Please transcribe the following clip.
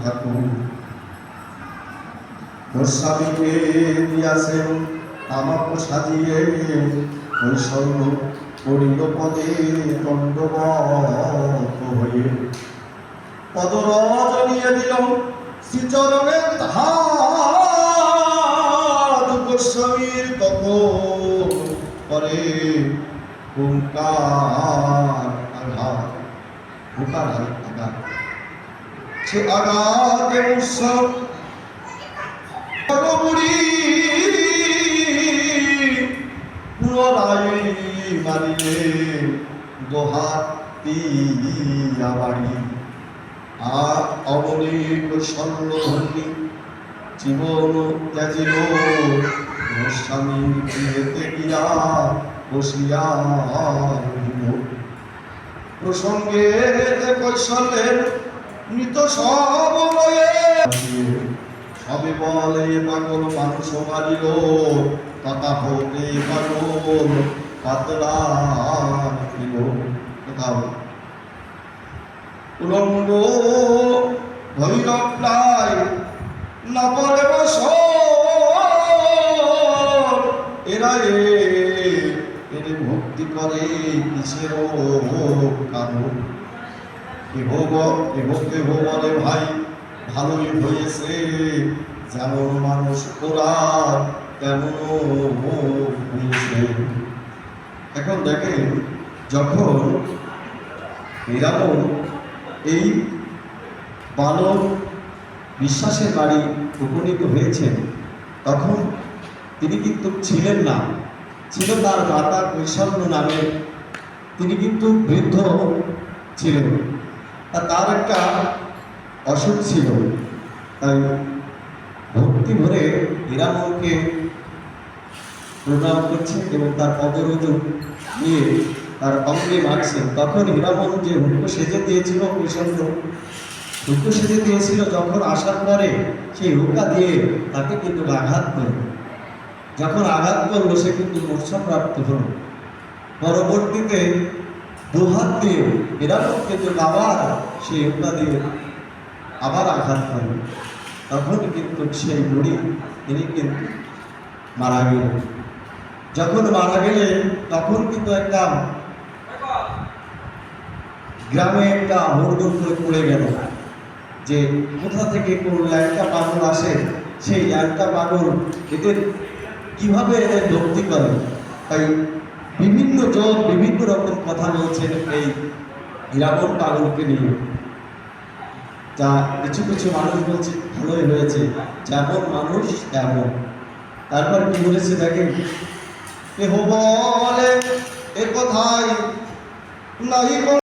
ঠাকুর মোর স্বামীকে দিয়াছেন, আমাকে সাজিয়ে ওই স্বর্ণ পড়িল পদে দণ্ডবত হয়ে। পদরজ নিয়ে দিল শ্রীচরণের ধাত। গোস্বামীর তত পরে হুঙ্কার আঘাত হুঙ্কার আঘাত সে আঘাতে উৎসব বুড়ি পুনরায় মারিলে দোহাতি আবাড়ি জীবন ত্যাজিল স্বামী গৃহেতে গিয়া বসিয়া। প্রসঙ্গে মৃত সব সবে বলে পাগল মানুষ মারিল কথা হতে পাগল পাতলা উলঙ্গ ভৈরব প্রায় না পড়ে বস করে কিসের কারণ কেহ কেহ বলে ভাই, ভালোই হয়েছে। যেমন মানুষ ওরা তেমন হয়েছে। এখন দেখেন, যখন এরকম এই বালক বিশ্বাসের বাড়ি উপনীত হয়েছেন, তখন তিনি কিন্তু ছিলেন না। ছিল তার মাতা কৈশল্য নামে। তিনি কিন্তু বৃদ্ধ ছিলেন। তার একটা অসুখ ছিল। তাই ভক্তি ভরে হীরামনকে প্রণাম করছেন এবং তার পদরজু নিয়ে তার অঙ্গে মারছেন তখন হীরামন যে হুক্ক সেজে দিয়েছিল কৃষ্ণ হুক্ক সেজে দিয়েছিল, যখন আসার পরে সেই হুক্কা দিয়ে তাকে কিন্তু আঘাত করল যখন আঘাত করল, সে কিন্তু মূর্ছাপ্রাপ্ত হল। পরবর্তীতে দুহাত দিয়ে এরকম কিন্তু আবার সে হুক্কা দিয়ে আবার আঘাত করল। তখন কিন্তু সেই বুড়ি, তিনি কিন্তু মারা গেলেন। যখন মারা গেলেন, তখন কিন্তু একটা গ্রামে একটা হরদুর করে পড়ে গেল যে কোথা থেকে কোন ল্যাংটা পাগল আসে? সেই ল্যাংটা পাগল এদের কীভাবে এদের ভক্তি করে? তাই বিভিন্ন জন বিভিন্ন রকম কথা বলছেন এই হীরাবন পাগলকে নিয়ে। যা কিছু কিছু মানুষ বলছে, ভালোই হয়েছে। যেমন মানুষ, তেমন। তারপর কি বলেছে দেখেন? কেহ বলে, এ কথাই নাই